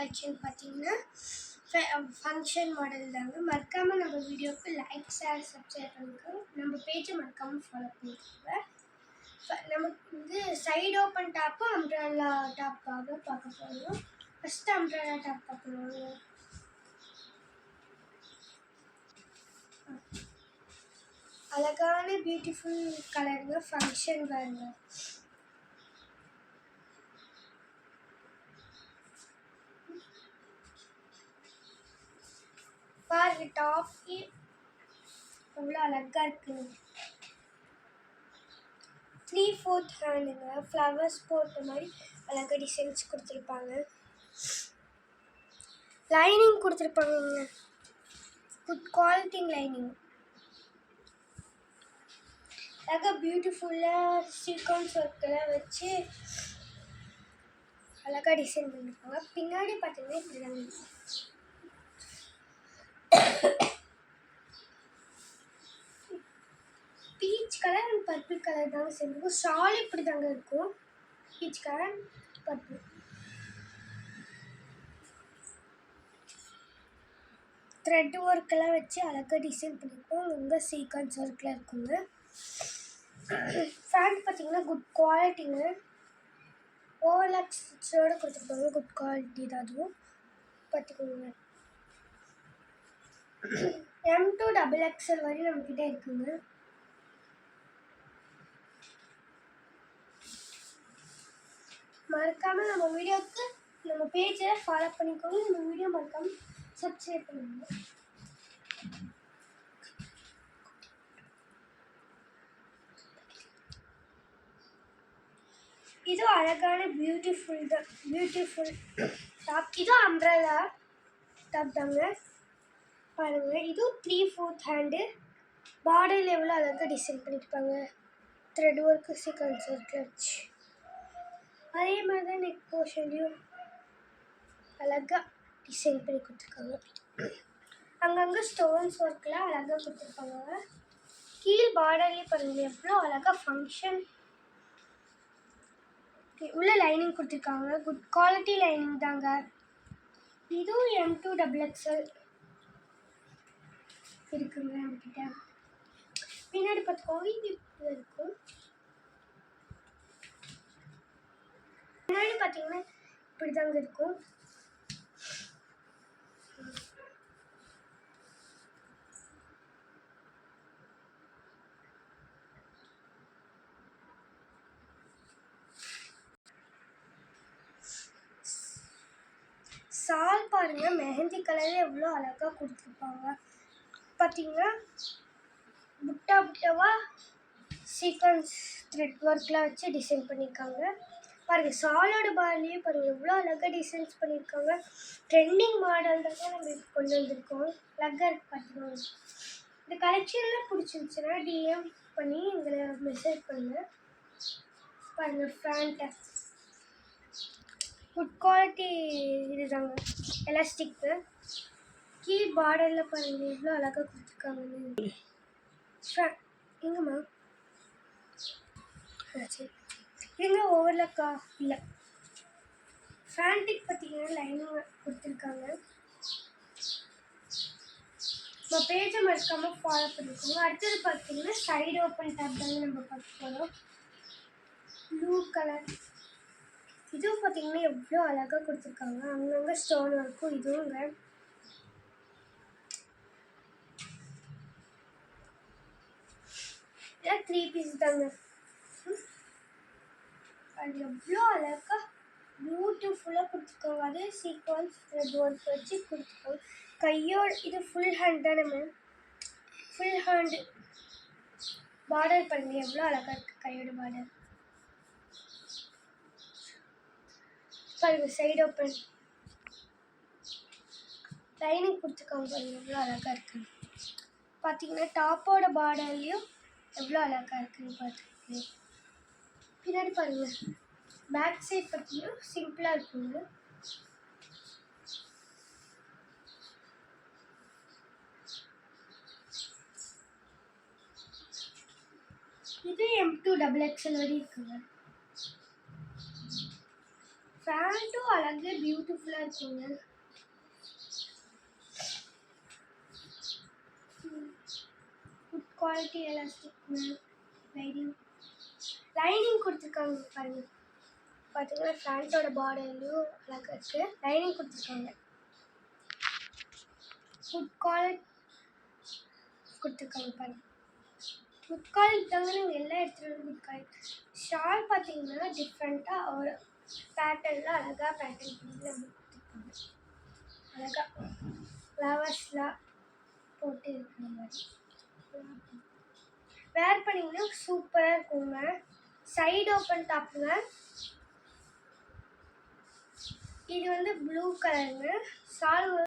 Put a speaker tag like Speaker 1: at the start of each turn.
Speaker 1: Collection பார்த்தீங்கன்னா function model தாங்க மறக்காமல் நம்ம வீடியோவுக்கு லைக் ஷேர் சப்ஸ்கிரைப் பண்ணிக்கோங்க. நம்ம பேஜை மறக்காமல் ஃபாலோ பண்ணிக்கோங்க. நமக்கு வந்து சைடு ஓப்பன் டாப்பு அம்ப்ரல்லா டாப்பாக பார்க்க போகிறோம் ஃபஸ்ட்டு அம்ப்ரல்லா டாப் பார்க்கணும் அழகான பியூட்டிஃபுல் கலருங்க ஃபங்க்ஷன் வேறுங்க பாருங்க டாப் எவ்வளோ அழகாக இருக்குங்க த்ரீ ஃபோர்த் ஹேண்டுங்க ஃப்ளவர்ஸ் போட்ட மாதிரி அழகாக டிசைன்ஸ் கொடுத்துருப்பாங்க. லைனிங் கொடுத்துருப்பாங்கங்க குட் குவாலிட்டி லைனிங் அழகாக பியூட்டிஃபுல்லாக சீக்வன்ஸ் ஒர்க்கெல்லாம் வச்சு அழகாக டிசைன் பண்ணியிருப்பாங்க பின்னாடி பார்த்தீங்கன்னா இப்படி தாங்க இருக்கும். Peach colour and purple colour தாங்க சேர்ந்துருக்கும். ஷால் இப்படி தாங்க இருக்கும் பீச் கலர் பர்பிள் த்ரெட் ஒர்க்கெல்லாம் வச்சு அழகாக டிசைன் பண்ணியிருக்கோம். ரொம்ப சீக்வன்ஸ் ஒர்க்கில் இருக்குங்க. ஃபேண்ட் பார்த்தீங்கன்னா குட் குவாலிட்டிங்க ஓவர்லாக் ஸ்டிச்சோடு கொடுத்துருப்பாங்க. குட் குவாலிட்டி தான் அதுவும். பார்த்துக்கோங்க. எம் டூ டபுள் எக்ஸ்எல் வரையும் நம்மக்கிட்ட இருக்குங்க. மறக்காம நம்ம வீடியோக்கு நம்ம பேஜை ஃபாலோ பண்ணிக்கோங்க. நம்ம வீடியோ மறக்காம சப்ஸ்கிரைப் பண்ணுங்க. இது அழகான பியூட்டிஃபுல் தான் பியூட்டிஃபுல் டாப் இது அம்ப்ரலா டாப் தாங்க. பாருங்க. இது த்ரீ ஃபோர்த் ஹேண்டு பார்டர் எவ்வளோ அழகாக டிசைன் பண்ணியிருப்பாங்க த்ரெட் ஒர்க்கு சீக்வன்ஸ் ஒர்க்கில் வச்சு அதே மாதிரி தான் நெக் போர்ஷன்லையும் அழகாக டிசைன் பண்ணி கொடுத்துருக்காங்க. அங்கங்கே ஸ்டோன்ஸ் ஒர்க்கெலாம் அழகாக கொடுத்துருப்பாங்க கீழ் பார்டர்லேயே பாருங்கள் எவ்வளோ அழகாக ஃபங்க்ஷன் உள்ள லைனிங் கொடுத்துருக்காங்க. குட் குவாலிட்டி லைனிங் தாங்க. இதுவும் எம் டூ டபுள் எக்ஸ்எல் இருக்குங்க நம்மக்கிட்ட பின்னாடி பார்த்துக்கோங்க இது இருக்கும் முன்னாடி பார்த்தீங்கன்னா இப்படி தாங்க இருக்கும். சால் பாருங்க மெஹந்தி கலரில் எவ்வளோ அழகாக கொடுத்துருப்பாங்க. பார்த்தீங்கன்னா புட்டா புட்டாவாக சீக்வன்ஸ் த்ரெட் ஒர்க்லாம் வச்சு டிசைன் பண்ணியிருக்காங்க. பாருங்கள் சாலோட பார்லேயே பாருங்கள் எவ்வளோ அழகாக டிசைன்ஸ் பண்ணியிருக்காங்க ட்ரெண்டிங் மாடல் தான் நம்ம இப்போ கொண்டு வந்திருக்கோம். அழகாக இருக்கு பார்த்துக்கோங்க இந்த கலெக்ஷன்லாம் பிடிச்சிருந்துச்சுன்னா டிஎம் பண்ணி எங்களை மெசேஜ் பண்ணுங்கள் பாருங்கள் ஃப்ராண்ட்டை குட் குவாலிட்டி இதுதாங்க எலாஸ்டிக்கு கீழ் பார்டரில் பாருங்கள் எவ்வளோ அழகாக கொடுத்துருக்காங்கன்னு ஃபே- எங்கம்மா ஆ சரி. எங்க ஓவர்லக்கா இல்லை. ஃபேண்டிக் பார்த்தீங்கன்னா லைனிங் கொடுத்துருக்காங்க. நம்ம பேஜை மறக்காமல் ஃபாலோ பண்ணிக்கோங்க. அடுத்தது பார்த்தீங்கன்னா சைடு ஓப்பன் டேப் தாங்க நம்ம பார்க்க போகிறோம் ப்ளூ கலர் இதுவும் பார்த்தீங்கன்னா எவ்வளோ அழகாக கொடுத்துருக்காங்க. அங்கங்கே ஸ்டோன் ஒர்க்கும் இதுவுங்க. இதெல்லாம் த்ரீ பீஸ் தாங்க. அது எவ்வளோ அழகாக பியூட்டிஃபுல்லாக கொடுத்துருக்காங்க அதே சீக்வன்ஸ் ஒர்க் வச்சு கொடுத்துருக்காங்க கையோட இது ஃபுல் ஹேண்ட் தானே மேம் ஃபுல் ஹேண்டு பார்டர் பண்ணி எவ்வளோ அழகாக இருக்குது கையோட பார்டர் பாருங்க சைடு ஓப்பன் லைனிங் கொடுத்துருக்காங்க பாருங்க எவ்வளோ அழகாக இருக்குது பார்த்தீங்கன்னா டாப்போட பார்டர்லேயும் எவ்வளோ அழகாக இருக்குன்னு பார்த்துக்கோங்க பின்னாடி பாருங்க. பேக் சைட் பற்றியும் சிம்பிளாக இருக்குங்க. இது எம் டூ டபுள் எக்ஸ்எல் வரை இருக்குங்க. ஃபேண்ட்டும் அழகு பியூட்டிஃபுல்லாக இருக்குங்க. Good quality elastic lining lining கொடுத்துருக்காங்க பாருங்க. பார்த்தீங்கன்னா ஃப்ரண்ட்டோட பார்டர்லையும் அழகாக இருக்குது லைனிங் கொடுத்துருக்காங்க. ஃபுட் குவாலிட்டி கொடுத்துருக்காங்க பாருங்க. ஃபுட் குவாலிட்டி தாங்க நீங்கள் எல்லா இடத்துலையும் குட் குவாலிட்டி ஷால் பார்த்தீங்கன்னா டிஃப்ரெண்ட்டாக ஒரு பேட்டர்னில் அழகாக பேட்டர்ன் பண்ணி நம்ம கொடுத்துருக்காங்க. அழகாக ஃப்ளவர்ஸ்லாம் போட்டு இருக்கிற மாதிரி. வேர் பண்ணிங்கன்னா சூப்பராக இருக்குங்க. சைடு ஓப்பன் டாப்புங்க இது வந்து ப்ளூ கலருங்க சால்வ்